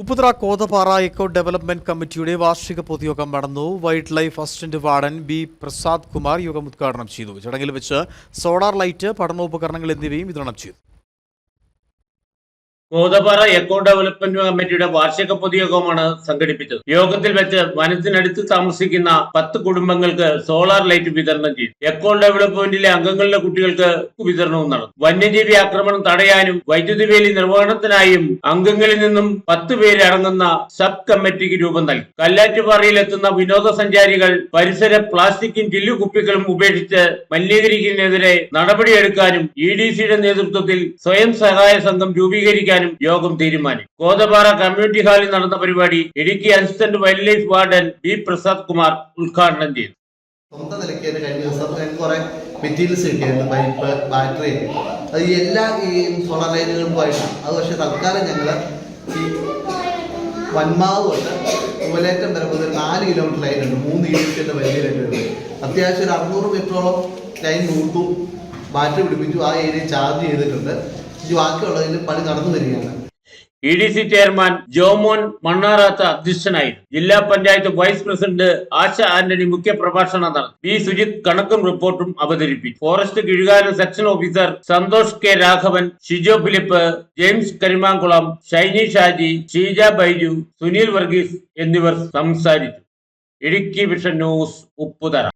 Upputhara കോതപാറ echo development കമ്മിറ്റിയുടെ വാർഷിക പൊതുയോഗം നടന്നു. Wildlife assistant warden B Prasad Kumar യോഗം ഉദ്ഘാടനം ചെയ്തു. ചടങ്ങിൽ വെച്ച് സോളാർ ലൈറ്റ് പഠനോപകരണങ്ങൾ എന്നിവയും വിതരണം ചെയ്തു. കോതപ്പാറ എക്കോ ഡെവലപ്മെന്റ് കമ്മിറ്റിയുടെ വാർഷിക പൊതുയോഗമാണ് സംഘടിപ്പിച്ചത്. യോഗത്തിൽ വെച്ച് വനത്തിനടുത്ത് താമസിക്കുന്ന പത്ത് കുടുംബങ്ങൾക്ക് സോളാർ ലൈറ്റ് വിതരണം ചെയ്തു. എക്കോ ഡെവലപ്മെന്റിലെ അംഗങ്ങളുടെ കുട്ടികൾക്ക് വിതരണവും നടന്നു. വന്യജീവി ആക്രമണം തടയാനും വൈദ്യുതി വേലി നിർവഹണത്തിനായും അംഗങ്ങളിൽ നിന്നും പത്ത് പേരടങ്ങുന്ന സബ് കമ്മിറ്റിക്ക് രൂപം നൽകി. കല്ലാറ്റുപാറയിലെത്തുന്ന വിനോദസഞ്ചാരികൾ പരിസര പ്ലാസ്റ്റിക്കും ചില്ലു കുപ്പികളും ഉപേക്ഷിച്ച് മലിനീകരിക്കുന്നതിനെതിരെ നടപടിയെടുക്കാനും ഇ ഡി സിയുടെ നേതൃത്വത്തിൽ സ്വയം സഹായ സംഘം രൂപീകരിക്കാനും യോഗം തീരുമാനിച്ചു കോതപാറ കമ്മ്യൂണിറ്റി ഹാളിൽ നടന്ന പരിപാടി Idukki assistant wildlife warden B Prasad Kumar ഉദ്ഘാടനം ചെയ്തു. സ്വന്തം നിലയ്ക്ക് തന്നെ കഴിഞ്ഞ ദിവസം കുറെ മെറ്റീരിയൽസ് കിട്ടിയായിരുന്നു പൈപ്പ് ബാറ്ററി അത് ഈ എല്ലാ ഈ സോളാർ ലൈനുകളും പോയിട്ട് അത് പക്ഷേ തൽക്കാലം ഞങ്ങൾ ഈ വന്മാവ് തൊട്ട് കുവലേറ്റം വരെ മുതൽ നാല് കിലോമീറ്റർ ഉണ്ട് മൂന്ന് യൂണിറ്റിന്റെ വലിയ ലൈൻ ഉണ്ട്. അത്യാവശ്യം ഒരു അറുന്നൂറ് മീറ്ററോളം ലൈൻ നൂർത്തു ബാറ്ററി പിടിപ്പിച്ചു ആ ഏരിയ ചാർജ് ചെയ്തിട്ടുണ്ട്. ഇനി ബാക്കിയുള്ളതിൽ പണി നടന്നു വരികയാണ്. E D C chairman Jomon Mannarath അധ്യക്ഷനായി ജില്ലാ പഞ്ചായത്ത് വൈസ് പ്രസിഡന്റ് ആശ ആന്റണി മുഖ്യപ്രഭാഷണം നടത്തി. ബി സുജിത് കണക്കും റിപ്പോർട്ടും അവതരിപ്പിച്ചു. Forest Keezhukaran section officer Santhosh K Raghavan Shijo Philip James Karimankulam Shiny Shaji Sheeja Baiju Sunil Varghese എന്നിവർ സംസാരിച്ചു. Idukki vision news Upputhara.